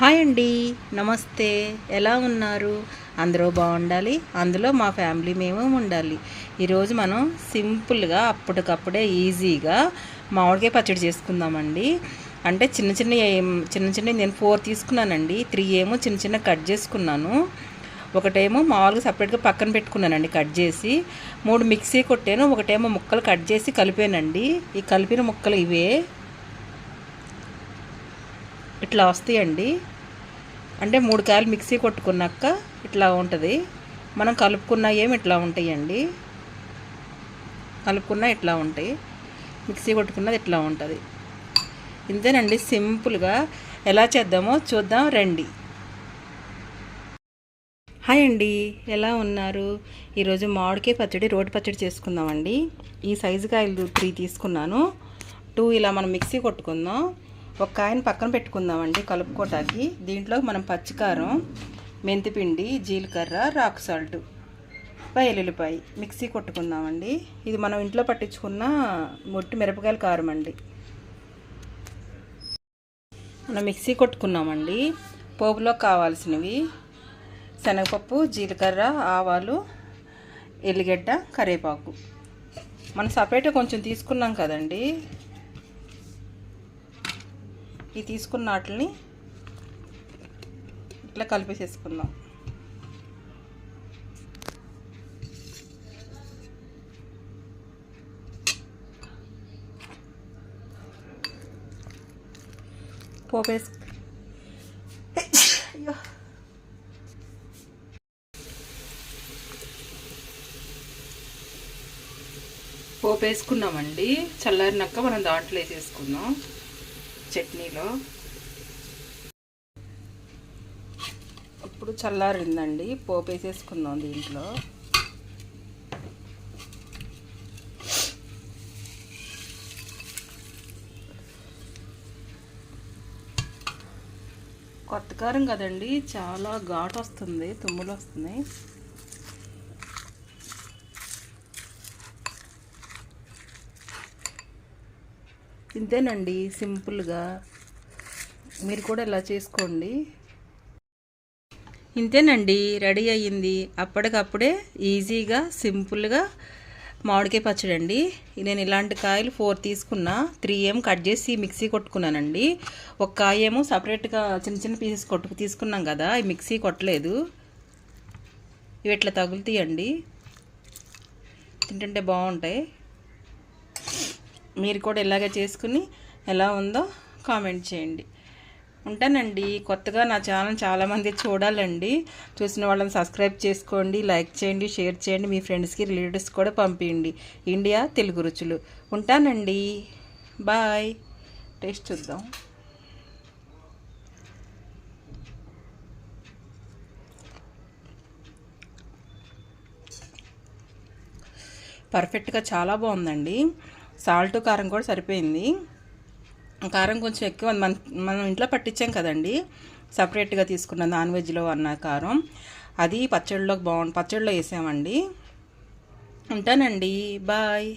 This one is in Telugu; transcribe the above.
హాయ్ అండి. నమస్తే. ఎలా ఉన్నారు? అందరూ బాగుండాలి. అందులో మా ఫ్యామిలీ మేము ఉండాలి. ఈరోజు మనం సింపుల్గా అప్పటికప్పుడే ఈజీగా మామిడికాయ పచ్చడి చేసుకుందామండి. అంటే చిన్న చిన్న చిన్న చిన్న నేను ఫోర్ తీసుకున్నానండి. త్రీ ఏమో చిన్న చిన్న కట్ చేసుకున్నాను. ఒకటేమో మామూలుగా సపరేట్గా పక్కన పెట్టుకున్నానండి కట్ చేసి. మూడు మిక్సీ కొట్టాను. ఒకటేమో ముక్కలు కట్ చేసి కలిపానండి. ఈ కలిపిన ముక్కలు ఇవే. ఇట్లా వస్తాయండి. అంటే మూడు కాయలు మిక్సీ కొట్టుకున్నాక ఇట్లా ఉంటుంది. మనం కలుపుకున్న ఏమి ఇట్లా ఉంటాయండి. కలుపుకున్న ఇట్లా ఉంటాయి. మిక్సీ కొట్టుకున్నది ఇట్లా ఉంటుంది. ఇంతేనండి సింపుల్గా ఎలా చేద్దామో చూద్దాం రండి. హాయ్ అండి. ఎలా ఉన్నారు? ఈరోజు మామిడికాయ పచ్చడి రోటి పచ్చడి చేసుకుందామండి. ఈ సైజు కాయలు త్రీ తీసుకున్నాను. టూ ఇలా మనం మిక్సీ కొట్టుకుందాం. ఒక కాయను పక్కన పెట్టుకుందామండి కలుపుకోటానికి. దీంట్లో మనం పచ్చికారం మెంతిపిండి జీలకర్ర రాక్ సాల్ట్ ఎల్లుల్లిపాయ మిక్సీ కొట్టుకుందామండి. ఇది మనం ఇంట్లో పట్టించుకున్న మొట్టి మిరపకాయల కారం అండి. మనం మిక్సీ కొట్టుకున్నామండి. పోపులో కావాల్సినవి శనగపప్పు జీలకర్ర ఆవాలు ఎల్లిగడ్డ కరివేపాకు. మనం సపరేట్గా కొంచెం తీసుకున్నాం కదండి. ఈ తీసుకున్న వాటిని ఇట్లా కలిపేసేసుకుందాం. పోపేసు అయ్యో. చల్లారినాక మనం దాంట్లో వేసేసుకుందాం. చట్నీలో. ఇప్పుడు చల్లారిందండి పోపు వేసేసుకుందాం దీంట్లో. కొత్త కారం కదండి చాలా ఘాటు వస్తుంది తుమ్ములు వస్తున్నాయి ఇంతేనండి సింపుల్గా. మీరు కూడా ఇలా చేసుకోండి. ఇంతేనండి రెడీ అయ్యింది. అప్పటికప్పుడే ఈజీగా సింపుల్గా మామిడికాయ పచ్చడి అండి. నేను ఇలాంటి కాయలు ఫోర్ తీసుకున్నా త్రీ ఏం కట్ చేసి మిక్సీ కొట్టుకున్నానండి. ఒక కాయ ఏమో సపరేట్గా చిన్న చిన్న పీసెస్ కొట్టుకు తీసుకున్నాం కదా ఈ మిక్సీ కొట్టలేదు. ఇవి ఇట్లా తగులుతాయండి? తింటుంటే బాగుంటాయి. మీరు కూడా ఇలాగ చేసుకుని ఎలా ఉందో కామెంట్ చేయండి. ఉంటానండి. కొత్తగా నా ఛానల్ చాలామంది చూడాలండి. చూసిన వాళ్ళని సబ్స్క్రైబ్ చేసుకోండి లైక్ చేయండి షేర్ చేయండి మీ ఫ్రెండ్స్కి రిలేటివ్స్ కూడా పంపించండి ఇండియా తెలుగు రుచులు. ఉంటానండి. బాయ్. టేస్ట్ చూద్దాం. పర్ఫెక్ట్గా చాలా బాగుందండి. సాల్ట్ కారం కూడా సరిపోయింది. కారం కొంచెం ఎక్కువ మన మనం ఇంట్లో పట్టించాం కదండి. సపరేట్గా తీసుకున్న నాన్ వెజ్లో అన్న కారం. అది పచ్చడిలోకి బాగుంది పచ్చడిలో వేసామండి. ఉంటానండి. బాయ్.